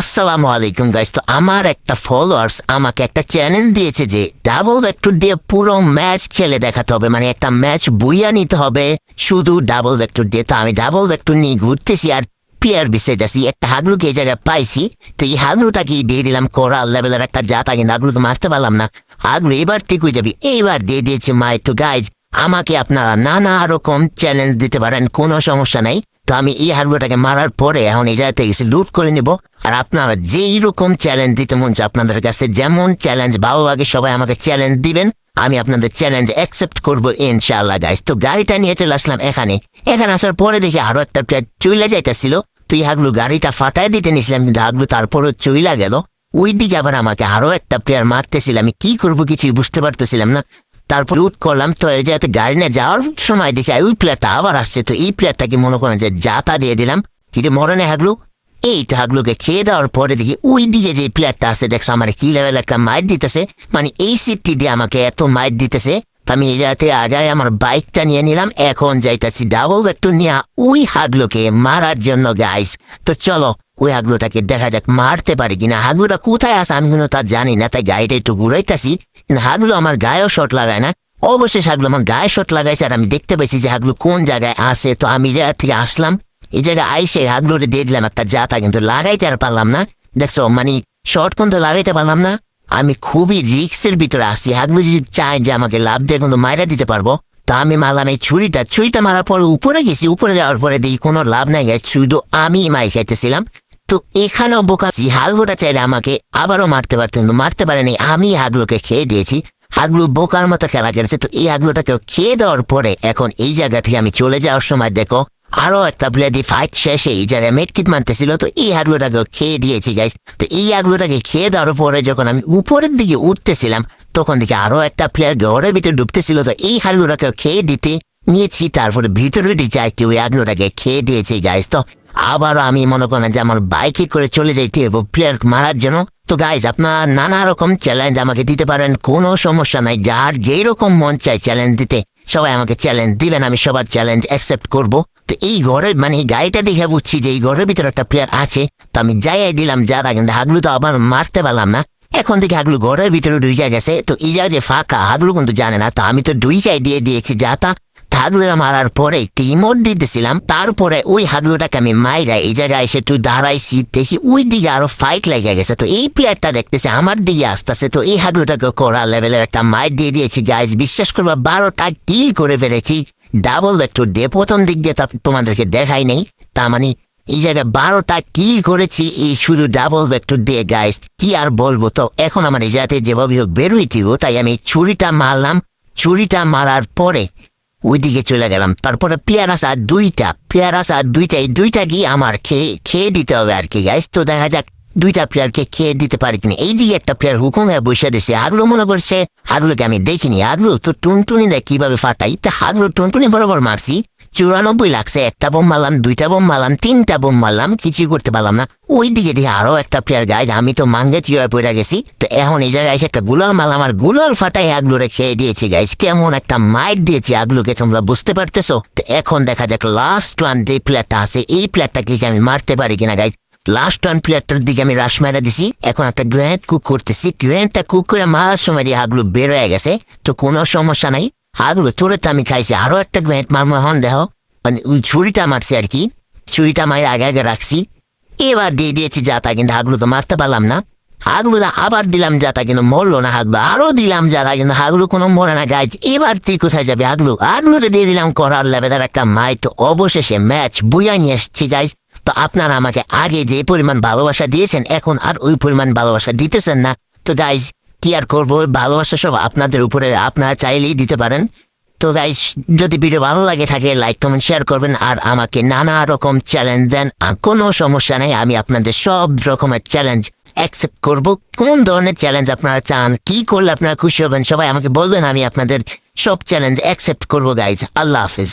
আসসালামু আলাইকুম গাইস তো আমার একটা ফলোয়ার্স আমাকে একটা চ্যালেঞ্জ দিয়েছে যে ডাবল ভেক্টর দিয়ে পুরো ম্যাচ খেলে দেখাতে হবে। মানে একটা ম্যাচ বুইয়া নিতে হবে। শুধু ডাবল ভেক্টর দিয়ে। তো আমি ডাবল ভেক্টর নিয়ে ঘুরতেছি আর পিয়ার বিষয়টাছি একটা হাগলুকে এই জায়গায় পাইছি। তো এই হাগলুটাকে দিয়ে দিলাম? কোরাল লেভেলের একটা জাত আগে হাগলুকে মারতে পারলাম না। হাগলু এবার ঠিক হয়ে যাবি। এইবার দিয়ে দিয়েছি মাই। তো গাইজ আমাকে আপনারা নানা রকম চ্যালেঞ্জ দিতে পারেন। কোনো সমস্যা নাই। তো আমি এই হারগুলোটাকে মারার পরে এখন এই জায়গাতে এসে লুট করে নিব। আর আপনারা যেই রকম চ্যালেঞ্জ দিতে মন আপনাদের কাছে, যেমন চ্যালেঞ্জ ভালো লাগে সবাই আমাকে চ্যালেঞ্জ দিবেন, আমি আপনাদের চ্যালেঞ্জ অ্যাকসেপ্ট করব ইনশাআল্লাহ গাইজ তো গাড়িটা নিয়ে চলে আসলাম এখানে। এখানে আসার পরে দেখি আরও একটা প্লেয়ার চইলা যাইতেছিল। তুই হাগলু গাড়িটা ফাটাই দিতে নিছিলাম, কিন্তু হাগলু তারপরে চইলা গেল। ওই দিকে আবার আমাকে আরও একটা প্লেয়ার মারতেছিল। আমি কি করব কিছুই বুঝতে পারতেছিলাম না। তারপর লুট করলাম, তো এই জায়গাতে গাড়ি নিয়ে যাওয়ার সময় দেখি ওই প্লেয়ারটা আবার আসছে। তো এই প্লেয়ারটাকে মনে করেন যে যাতা দিয়ে দিলাম কিরে মরণে হাগলু। এইটা হাগলুকে খেয়ে দেওয়ার পরে দেখি, ওই দিকে যে প্লেয়ারটা আছে, দেখছ, আমার কি লেভেল একটা মাইট দিতেছে? মানে এই সিটটি দিয়ে আমাকে এত মাইট দিতেছে, তো আমি এই জায়গাতে আগে আমার বাইকটা নিয়ে নিলাম, এখন যাইতেছি ডাবল একটু নিয়ে ওই হাগলুকে মারার জন্য গাইস তো চলো, ওই হাগলুটাকে দেখা যাক, মারতে পারি কিনা। হাগলুটা কোথায় আছে, আমি কিন্তু তা জানি না, তাই গাড়িটা একটু ঘুরাইতেছি। কিন্তু হাগলু আমার গায়েও শট লাগায় না। অবশ্যই হাগলু আমার গায়ে শট লাগাইছে আর আমি দেখতে পেয়েছি যে হাগলু কোন জায়গায় আসে তো আমি জায়গা থেকে আসলাম, এই জায়গায় আইসে হাগলুরে দিয়ে দিলাম একটা জাতা কিন্তু লাগাইতে আর পারলাম না। দেখছ মানে শর্ট কিন্তু লাগাইতে পারলাম না। আমি খুবই রিক্সের ভিতরে আসছি হাগলু যদি চাই যে আমাকে লাভ দিয়ে কিন্তু মাইরা দিতে পারব, তা আমি মারলাম এই ছুরিটা। ছুরিটা মারার পর উপরে গেছি। উপরে যাওয়ার পরে দেখি কোনো লাভ নাই। শুধু আমি মাই খাইতেছিলাম। তো এখানেও বোকা হাগলুটা চাইলে আমাকে আবারও মারতে পারতেন। মারতে পারেনি, আমি হাগলুকে খেয়ে দিয়েছি। হাগলু বোকার মতো খেলা খেলেছে, তো এই হাগলুটাকে খেয়ে দেওয়ার পরে এখন এই জায়গা থেকে আমি চলে যাওয়ার সময় দেখো, আরও একটা ব্লেডি ফাইট শেষে জায়গায় মেটকিট মানতেছিল তো এই হাগলুটাকে খেয়ে দিয়েছি গাইস তো এই হাগলুটাকে খেয়ে দেওয়ার পরে যখন আমি উপরের দিকে উঠতেছিলাম, তখন দেখি আরও একটা প্লেয়ার ঘরের ভিতরে ডুবতেছিল, তো এই হাগলুটাকে খেয়ে দিতে নিয়েছি, তারপরে ভিতরে যাই কেউ ওই হাগলুটাকে খেয়ে দিয়েছি গাইস তো আবারও আমি মনে করেন যে আমার বাইকে করে চলে যাইতে হবে প্লেয়ার মারার জন্য। তো গাইজ আপনার নানা রকম চ্যালেঞ্জ আমাকে দিতে পারেন, কোনো সমস্যা নাই, যার যেই রকম মন চায় চ্যালেঞ্জ দিতে, সবাই আমাকে চ্যালেঞ্জ দিবেন, আমি সবার চ্যালেঞ্জ অ্যাকসেপ্ট করব। তো এই ঘরের মানে এই গাড়িটা দেখে বুঝছি যে এই ঘরের ভিতরে একটা প্লেয়ার আছে, তো আমি যাই দিলাম, যারা কিন্তু হাগলু তো আবার মারতে পারলাম না। এখন থেকে হাগলু ঘরের ভিতরে ঢুইকা গেছে, তো ইজা যে ফাঁকা, হাগলু কিন্তু জানে না, তো আমি তো ঢুইকাই দিয়ে দিয়েছি যাতা হাগলুরা মারার পরে একটি ইমোট দিতেছিলাম তারপরে ওই হাগলুটাকে আমি মাইরা এই জায়গায় এসে একটু দাঁড়াইছি, দেখি ওই দিকে আরও ফাইট লেগে গেছে। তো এই প্লেয়ারটা দেখতেছে, আমার দিকে আসতেছে। তো এই হাগলুটাকে করা লেভেলের একটা মাইট দিয়ে দিয়েছি। গাইজ বিশ্বাস করব, বারোটা কিল করে ফেলেছি। ডাবল একটু দিয়ে প্রথম দিক দিয়ে তা তোমাদেরকে দেখাই নেই। তা মানে এই জায়গায় বারোটা কি করেছি, এই শুধু ডাবল ভেক্টর দিয়ে গাইস কি আর বলব? তো এখন আমার এই জায়গাতে যেভাবে হোক বেরোইছিল তাই আমি ছুরিটা মারলাম। ছুরিটা মারার পরে ওইদিকে চলে গেলাম। তারপরে পেয়ারা সার দুইটা পেয়ারা সার দুইটা এই দুইটা গিয়ে আমার খেয়ে খেয়ে দিতে হবে আর কি গাইস তো দেখা যাক দুইটা প্লেয়ারকে খেয়ে দিতে পারি কিনা। এই দিকে একটা প্লেয়ার হুকুম হয়ে বসে দিছে হাগলু মনে করছে হাগলুকে আমি দেখিনি। হাগলু তো টুনটুনি দেখ কীভাবে ফাটাই? তা হাগলু টুনটুনি বরাবর মারছি। চুরানব্বই লাগছে, একটা বোম মারলাম, দুইটা বোম মারলাম, তিনটা বোম মারলাম, কিছুই করতে পারলাম না। ওই দিকে দিয়ে আরও একটা প্লেয়ার গাইড আমি তো মাঙ্গে চিরা পড়ে গেছি। তো এখন এই জায়গায় এসে একটা গুলাল মারলাম আর গুলাল ফাটাই আগলুরে খেয়ে দিয়েছি গাইজ কেমন একটা মাইট দিয়েছি আগলুকে, তোমরা বুঝতে পারতেছো? তো এখন দেখা যাক লাস্ট ওয়ান যে প্লেয়ারটা আছে, এই প্লেয়ারটাকে আমি মারতে পারি কিনা গাইজ লাস্ট ওয়ান প্লেয়ারটার দিকে আমি রাশ মেরা দিছি। এখন একটা গ্র্যান্ড কুক করতেছি। গ্র্যান্ডটা কুক করে মারার সময় দিয়ে হাগলু বের হয়ে গেছে। তো কোনো সমস্যা নাই। হাগলু, তোরে তো আমি খাইছি। আরও একটা গ্র্যান্ড মারমো এখন দেখো। মানে ওই ছুরিটা মারছে আর কি। ছুরিটা মায়ের আগে আগে রাখছি। এবার দিয়ে দিয়েছি যাতা কিন্তু হাগলুকে মারতে পারলাম না। হাগলুরা আবার দিলাম যাতা কিন্তু মরলো না হাগলু। আরও দিলাম যাতা কিন্তু হাগলু কোনো মরে না গাইজ এবার তুই কোথায় যাবে হাগলু? হাগলুরে দিয়ে দিলাম করার লেভেলের একটা মাই তো অবশেষে ম্যাচ বুয়া নিয়ে এসছি গাইজ তো আপনারা আমাকে আগে যে পরিমাণ ভালোবাসা দিয়েছেন, এখন আর ওই পরিমাণ ভালোবাসা দিতেছেন না। তো গাইজ কি আর করব? ভালোবাসা সব আপনাদের উপরে, আপনারা চাইলেই দিতে পারেন। তো গাইজ যদি ভিডিও ভালো লাগে থাকে লাইক কমেন্ট শেয়ার করবেন আর আমাকে নানা রকম চ্যালেঞ্জ দেন কোনো সমস্যা নেই, আমি আপনাদের সব রকমের চ্যালেঞ্জ অ্যাকসেপ্ট করব। কোন ধরনের চ্যালেঞ্জ আপনারা চান, কি করলে আপনারা খুশি হবেন, সবাই আমাকে বলবেন, আমি আপনাদের সব চ্যালেঞ্জ অ্যাকসেপ্ট করব গাইজ আল্লাহ হাফিজ।